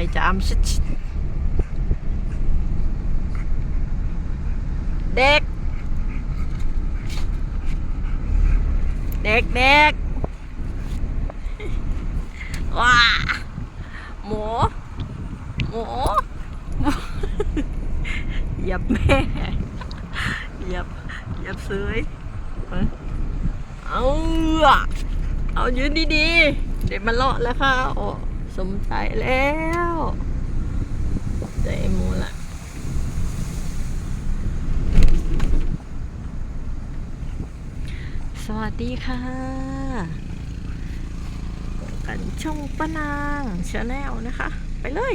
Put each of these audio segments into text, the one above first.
ข่จามชิดชิดเด็ก เด็กเด็กว้าหมูหมูหยับแม่หยับหยับซื้อเอาเอายืนดีๆ เดี๋ยวมันเลาะแล้วค่ะโอ้ มใจแล้วใจมูละสวัสดีค่ะ กันช่องป้านางชาแนลนะคะ ไปเลย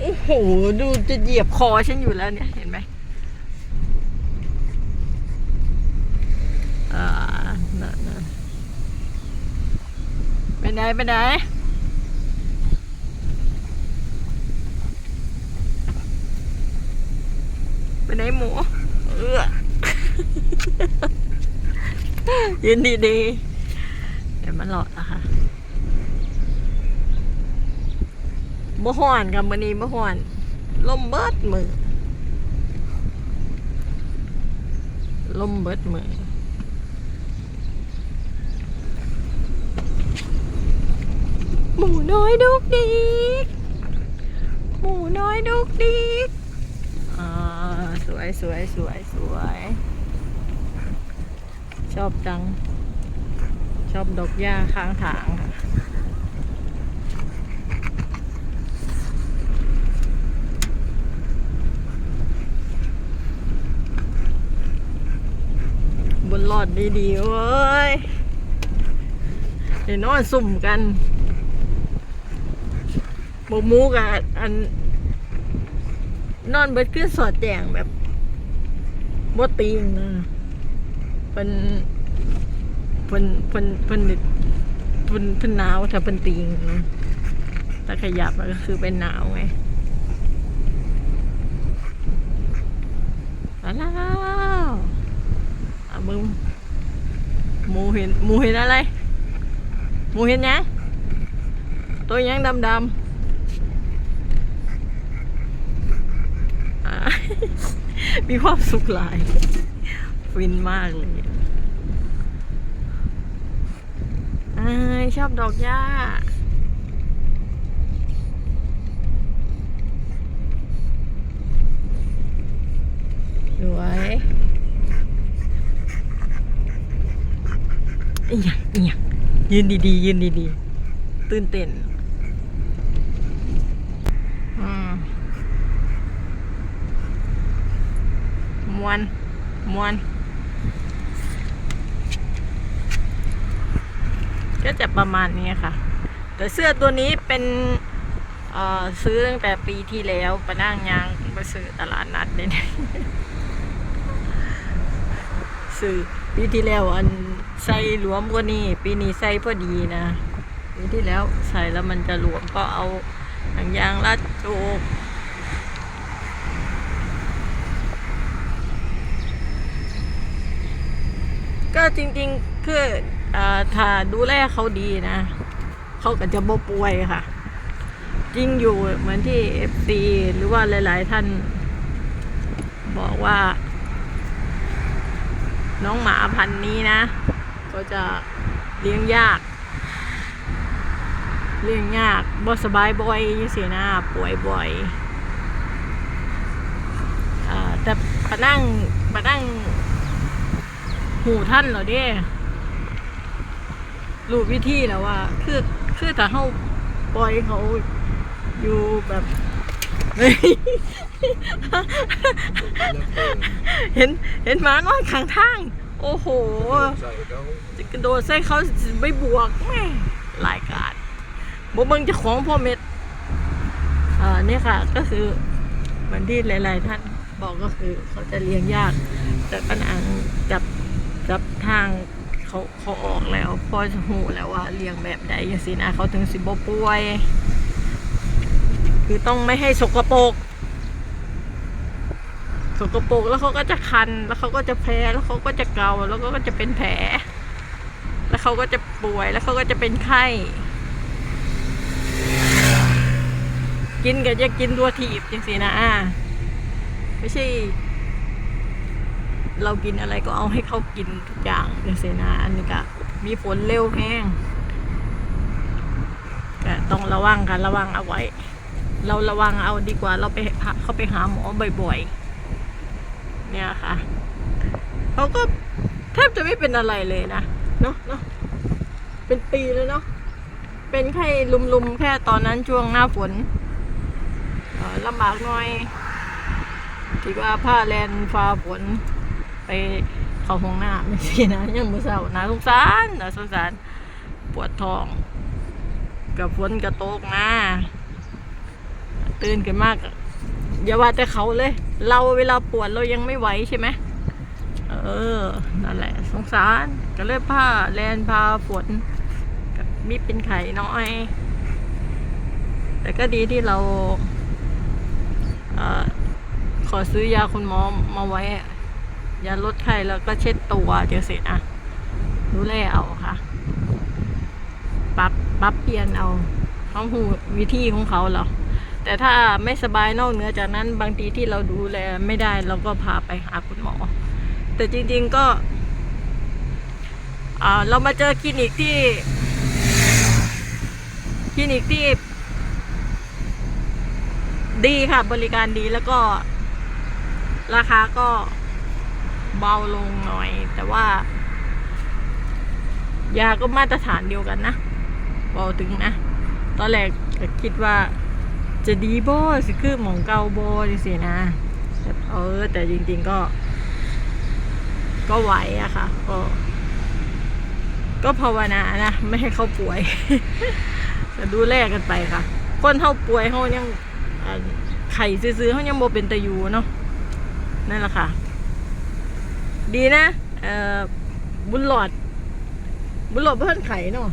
โอ้โห ดูจะเหยียบคอฉันอยู่แล้วเนี่ย เห็นไหมอ่าน่ะน่ะ ไปไหนไปไหนไปไหนหมูเออยืนดีๆเดี๋ยวมันหลอดอะค่ะบ่ฮ้อนกับมื้อนี้บ่ฮ้อนลมเบิดมือลมเบิดมือห มูน้อยดุกดิกหมูน้อยดุกดิกอ่าสวยสวยสวยสวย ชอบจัง ชอบดอกหญ้าข้างทางค่ะบนหลอดดีๆเว้ย เดี๋ยวนอนสุ่มกัน บกมูกับอัน นอนเบิดขึ้นสอดแจงแบบบ่ตีงนะเป็นเป็นเป็นเป็นเป็นเป็นหนาวถ้าเป็นตีงนะถ้าขยับมันก็คือเป็นหนาวไงมาแล้วอะมึงหมูเห็นหมูเห็นอะไรหมูเห็นยังตัวยังดำดำๆ อ่า มีความสุขหลาย ฟินมากเลยอชอบดอกหญ้าสวยอีหยังอีหยังยืนดีๆ ยืนดีๆ ตื่นเต้นอืม ม วนมวน ก็จะประมาณนี้ค่ะ แต่เสื้อตัวนี้เป็นเออซื้อตั้งแต่ปีที่แล้วไปนั่งยางไปซื้อตลาดนัดเนี่ยซื้อปีที่แล้วอันใส่หลวมกว่านี้ปีนี้ใส่พอดีนะปีที่แล้วใส่แล้วมันจะหลวมก็เอาหนังยางรัดโจก ก็จริงๆคืออถ้าดูแลเขาดีนะ เขาก็จะบ่ป่วยค่ะ จริงอยู่เหมือนที่เอฟซีหรือว่าหลาย ๆ ท่าน บอกว่า น้องหมาพันธุ์นี้นะก็จะเลี้ยงยาก เลี้ยงยากบ่สบายบ่อยยังสินะป่วยบ่อยอแต่ปะนั่งปะนั่ง หูท่านเหรอเด้รู้วิธีแล้วว่า คือคือถ้าเขาปล่อยเขาอยู่แบบเห็นเห็นหมานอนข้างทาง โอ้โหจะกระโดดใส่เขาไม่บวกแม่หลายกาดบ่เบิ่งจะของพ่อเม็ดอ่าเนี่ยค่ะ ก็คือเหมือนที่หลาย ๆ ท่านบอกก็คือ เขาจะเลี้ยงยาก แต่ปัญหาจับ จับทางเขาเขาออกแล้วพอจะหูแล้วว่าเลี้ยงแบบใดอย่างสินะเขาถึงสิบ่ป่วย คือต้องไม่ให้สกปรกสกปรกแล้วเขาก็จะคัน แล้วเขาก็จะแพ้แล้วเขาก็จะเกาแล้วก็จะเป็นแผล แล้วเขาก็จะป่วยแล้วเขาก็จะเป็นไข้ กินก็จะกินตัวถีบจังสินะไม่ใช่ เรากินอะไรก็เอาให้เขากินทุกอย่างจังสินะอันนี้ก็มีผลเร็วแห้งก็ต้องระวังกันระวังเอาไว้ เราระวังเอาดีกว่าเราไปหาเขาไปหาหมอบ่อยๆ เนี่ยค่ะเขาก็แทบจะไม่เป็นอะไรเลยนะเนาะเนาะเป็นปีเลยเนาะเป็นแค่ลุมๆ แค่ตอนนั้นช่วงหน้าฝนลำบากหน่อยที่ว่าผ้าแลนฟ้าฝน ไปเข้าห้องน้ำไม่ใช่นะยังมือเศร้านะสงสารนะสงสารปวดท้องกับฝนกระโตกนะตื่นกันมากอย่าว่าแต่เขาเลย เราเวลาปวดเรายังไม่ไหวใช่ไหมเออนั่นแหละ สงสารก็เลยผ้าแลนพาฝนกับมีเป็นไข่น้อย แต่ก็ดีที่เราเออขอซื้อยาคุณหมอมาไว้ อะยาลดไข้แล้วก็เช็ดตัวจังสินะดูแลเอาค่ะ ปรับปรับเปลี่ยนเอาเขาหูวิธีของเขาเหรอแต่ถ้าไม่สบายนอกเหนือจากนั้นบางทีที่เราดูแลไม่ได้เราก็พาไปหาคุณหมอ แต่จริง ๆก็อ่าเรามาเจอคลินิกที่ คลินิกที่ ดีค่ะ บริการดีแล้วก็ราคาก็ เบาลงหน่อย แต่ว่า ยาก็มาตรฐานเดียวกันนะเบาถึงนะ ตอนแรกคิดว่าจะดีโบสิคือหมองเกาโบดิสินะแต่เออ แต่จริงๆก็ ก็ไหวอะค่ะ ก็ ก็ภาวนานะ ไม่ให้เขาป่วยจะดูแลกันไปค่ะ คนเขาป่วยเขายังไข่ซื้อๆเขายังโบเป็นตะยูเนาะนั่นแหละค่ะ ดีนะบุญหลอด บุญหลอดเพื่อนไข่เนาะ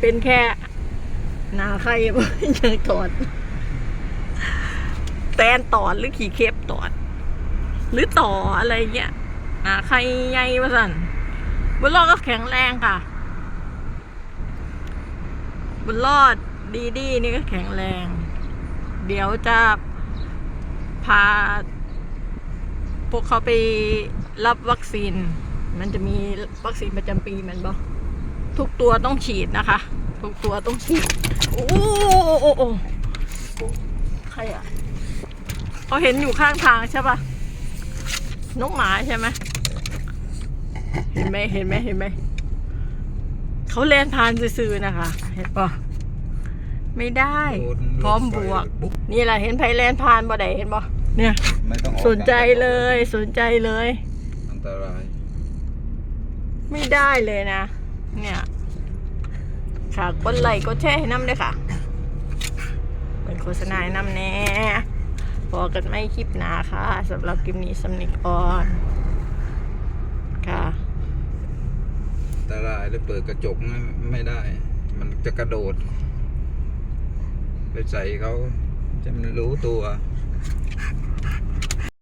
เป็นแค่หนาไข่ยังตอด แตนตอดหรือขี่เคปตอด หรือต่ออะไรเงี้ยหนาไข่ใหญ่มาสั่นบุญรอดก็แข็งแรงค่ะ บุญรอดดีดีนี่ก็แข็งแรง เดี๋ยวจะพาพวกเขาไป รับวัคซีน มันจะมีวัคซีนประจำปีแมันบอทุกตัวต้องฉีดนะคะ ทุกตัวต้องฉีด โอ้โอ้โอ้โอ้ใครอะเขาเห็นอยู่ข้างทางใช่ปะน้องหมาใช่ไหมเห็นไหมเห็นไหมเห็นไหมเขาเล่นพานซื่อๆนะคะ เห็นปะไม่ได้ พร้อมบวก นี่แหละเห็นไพแลนพานบ่ได้เห็นปะเนี่ยไม่ต้องออกสนใจเลยสนใจเลยอัน ตราย ไม่ได้เลยนะ เนี่ยฝากกดไลค์กดแชร์ให้น้ำด้วยค่ะ เป็นโฆษณาให้น้ำแน่พอกันไม่คลิปหนาค่ะสำหรับคลิปนี้สำนึกอ่อน ค่ะอันตรายแล้วเปิดกระจกไม่ไม่ได้ มันจะกระโดด ไปใส่เขาจะมันรู้ตัว